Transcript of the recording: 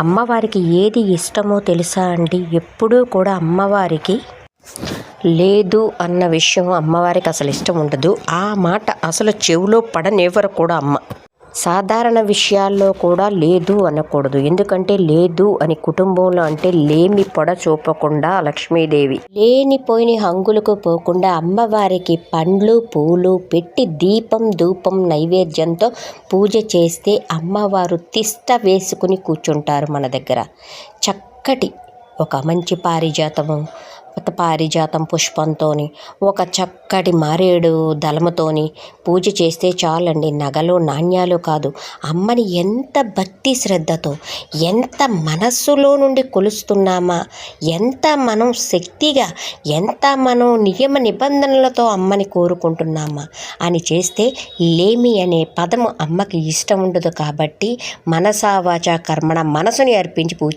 అమ్మవారికి ఏది ఇష్టమో తెలుసా అండి? ఎప్పుడూ కూడా అమ్మవారికి లేదు అన్న విషయం అమ్మవారికి అసలు ఇష్టం ఉండదు. ఆ మాట అసలు చెవిలో పడనివ్వరు కూడా అమ్మ. సాధారణ విషయాల్లో కూడా లేదు అనకూడదు. ఎందుకంటే లేదు అని కుటుంబంలో అంటే లేమి పొడ చూపకుండా లక్ష్మీదేవి. లేనిపోయిన హంగులకు పోకుండా అమ్మవారికి పండ్లు పూలు పెట్టి దీపం ధూపం నైవేద్యంతో పూజ చేస్తే అమ్మవారు తిష్ట వేసుకుని కూర్చుంటారు మన దగ్గర. చక్కటి ఒక మంచి పారిజాతము ఒక పారిజాతం పుష్పంతోని ఒక చక్కటి మారేడు దళముతోని పూజ చేస్తే చాలండి. నగలు నాణ్యాలు కాదు. అమ్మని ఎంత భక్తి శ్రద్ధతో ఎంత మనస్సులో నుండి కొలుస్తున్నామా ఎంత మనం శక్తిగా ఎంత మనం నియమ నిబంధనలతో అమ్మని కోరుకుంటున్నామా అని చేస్తే లేమి అనే పదము అమ్మకి ఇష్టం ఉండదు కాబట్టి మనసావాచ కర్మణ మనసుని అర్పించి పూజ